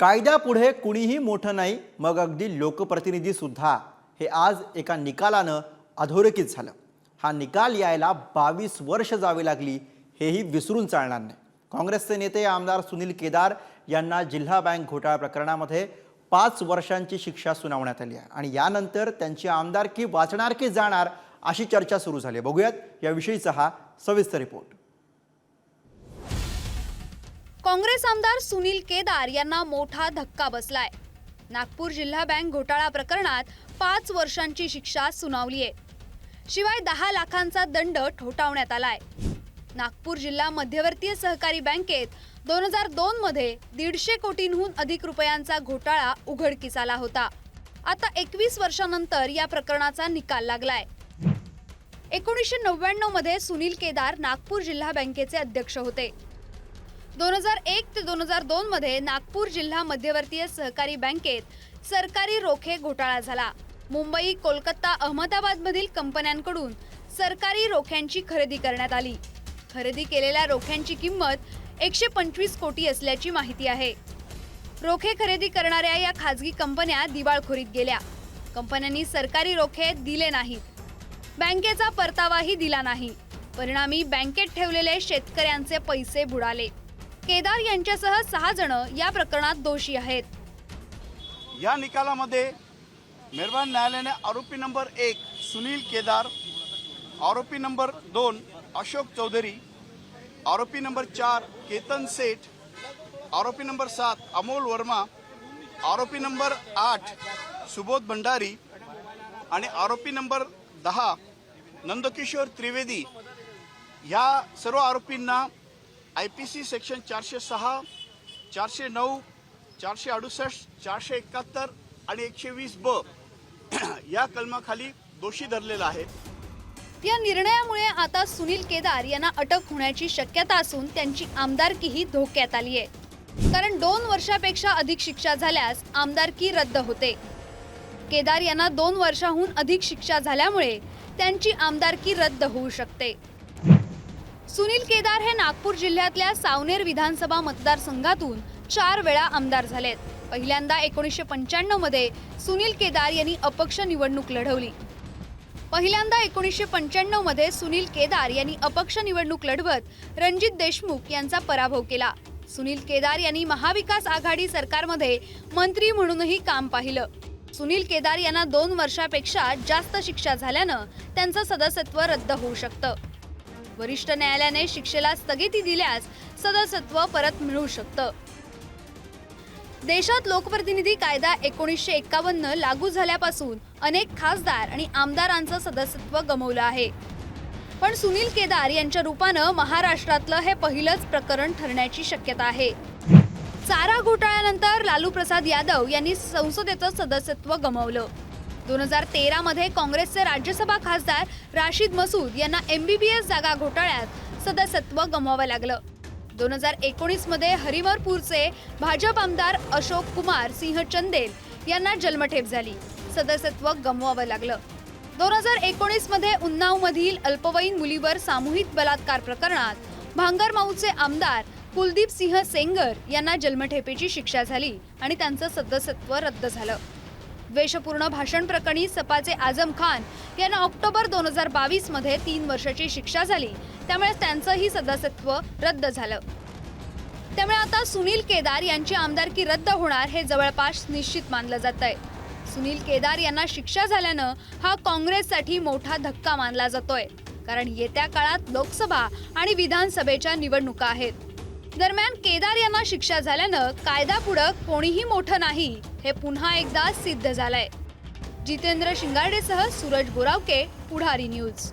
कायद्यापुढे कुणीही मोठं नाही मग अगदी लोकप्रतिनिधीसुद्धा हे आज एका निकालानं अधोरेखित झालं. हा निकाल यायला बावीस वर्ष जावी लागली हेही विसरून चालणार नाही. काँग्रेसचे नेते आमदार सुनील केदार यांना जिल्हा बँक घोटाळा प्रकरणामध्ये पाच वर्षांची शिक्षा सुनावण्यात आली आहे. आणि यानंतर त्यांची आमदारकी वाचणार की जाणार अशी चर्चा सुरू झाली आहे. बघूयात याविषयीचा हा सविस्तर रिपोर्ट. काँग्रेस आमदार सुनील केदार यांना मोठा धक्का बसलाय. नागपूर जिल्हा बँक घोटाळा प्रकरणात पाच वर्षांची शिक्षा सुनावली आहे. शिवाय दहा लाखांचा दंड ठोठावण्यात आलाय. नागपूर जिल्हा मध्यवर्तीय सहकारी बँकेत दोन हजार दोन मध्ये दीडशे कोटींहून अधिक रुपयांचा घोटाळा उघडकीस आला होता. आता एकवीस वर्षानंतर या प्रकरणाचा निकाल लागलाय. एकोणीसशे नव्याण्णवमध्ये सुनील केदार नागपूर जिल्हा बँकेचे अध्यक्ष होते. दोन हजार एक ते दोन हजार दोन मध्ये नागपूर जिल्हा मध्यवर्तीय सहकारी बँकेत सरकारी रोखे घोटाळा झाला. मुंबई कोलकाता अहमदाबाद मधील कंपन्यांकडून सरकारी रोख्यांची खरेदी करण्यात आली. खरेदी केलेल्या रोख्यांची किंमत एकशे पंचवीस कोटी असल्याची माहिती आहे. रोखे खरेदी करणाऱ्या या खाजगी कंपन्या दिवाळखोरीत गेल्या. कंपन्यांनी सरकारी रोखे दिले नाहीत. बँकेचा परतावाही दिला नाही. परिणामी बँकेत ठेवलेले शेतकऱ्यांचे पैसे बुडाले. केदार यांच्यासह सहा जण या प्रकरणात दोषी आहेत. या निकालामध्ये मेहरबान न्यायालयाने आरोपी नंबर एक सुनील केदार आरोपी नंबर दोन अशोक चौधरी आरोपी नंबर चार केतन सेठ आरोपी नंबर सात अमोल वर्मा आरोपी नंबर आठ सुबोध भंडारी आणि आरोपी नंबर दहा नंदकिशोर त्रिवेदी. ह्या सर्व आरोपींना आय पी सी सेक्शन चारशे सहा चारशे नऊ चारशे अडुसष्ट चारशे एकाहत्तर आणि एकशे वीस ब या कलमाखाली दोषी धरलेला आहे. या निर्णयामुळे आता सुनील केदार यांना अटक होण्याची शक्यता असून त्यांची आमदारकीही धोक्यात आली आहे. कारण दोन वर्षापेक्षा अधिक शिक्षा झाल्यास आमदारकी रद्द होते. केदार यांना दोन वर्षाहून अधिक शिक्षा झाल्यामुळे त्यांची आमदारकी रद्द होऊ शकते. सुनील केदार हे नागपूर जिल्ह्यातल्या सावनेर विधानसभा मतदारसंघातून चार वेळा आमदार झालेत. पहिल्यांदा एकोणीसशे पंच्याण्णवमध्ये सुनील केदार यांनी अपक्ष निवडणूक लढवली. पहिल्यांदा एकोणीसशे पंच्याण्णवमध्ये सुनील केदार यांनी अपक्ष निवडणूक लढवत रणजित देशमुख यांचा पराभव केला. सुनील केदार यांनी महाविकास आघाडी सरकारमध्ये मंत्री म्हणूनही काम पाहिलं. सुनील केदार यांना दोन वर्षापेक्षा जास्त शिक्षा झाल्यानं त्यांचं सदस्यत्व रद्द होऊ शकतं. वरिष्ठ न्यायालयाने शिक्षेला स्थगिती दिल्यास सदस्यत्व परत मिळू शकतं. देशात लोकप्रतिनिधी कायदा एकोणीसशे एकावन्न लागू झाल्यापासून अनेक खासदार आणि आमदारांचं सदस्यत्व गमवलं आहे. पण सुनील केदार यांच्या रूपानं महाराष्ट्रातलं हे पहिलंच प्रकरण ठरण्याची शक्यता आहे. चारा घोटाळ्यानंतर लालू प्रसाद यादव यांनी संसदेचं सदस्यत्व गमावलं. दोन हजार तेरामध्ये काँग्रेसचे राज्यसभा खासदार राशीद मसूद यांना एम बी बी एस जागा घोटाळ्यात सदस्यत्व गमवावं लागलं. दोन हजार एकोणीसमध्ये हरिमरपूरचे भाजप आमदार अशोक कुमार सिंह चंदेल यांना जन्मठेप झाली. सदस्यत्व गमवावं लागलं. दोन हजार एकोणीसमध्ये उन्नावमधील अल्पवयीन मुलीवर सामूहिक बलात्कार प्रकरणात भांगरमाऊचे आमदार कुलदीप सिंह सेंगर यांना जन्मठेपेची शिक्षा झाली आणि त्यांचं सदस्यत्व रद्द झालं. द्वेषपूर्ण भाषण प्रकरणी सपाचे आझम खान यांना ऑक्टोबर दोन हजार बावीसमध्ये तीन वर्षाची शिक्षा झाली. त्यामुळे त्यांचंही सदस्यत्व रद्द झालं. त्यामुळे आता सुनील केदार यांची आमदारकी रद्द होणार हे जवळपास निश्चित मानलं जात आहे सुनील केदार यांना शिक्षा झाल्यानं हा काँग्रेससाठी मोठा धक्का मानला जातोय. कारण येत्या काळात लोकसभा आणि विधानसभेच्या निवडणुका आहेत. दरम्यान केदार यांना शिक्षा झाल्यानं कायदा पुढं कोणीही मोठं नाही हे पुन्हा एकदा सिद्ध झालंय. जितेंद्र शिंगाडेसह सूरज बोरावके पुढारी न्यूज.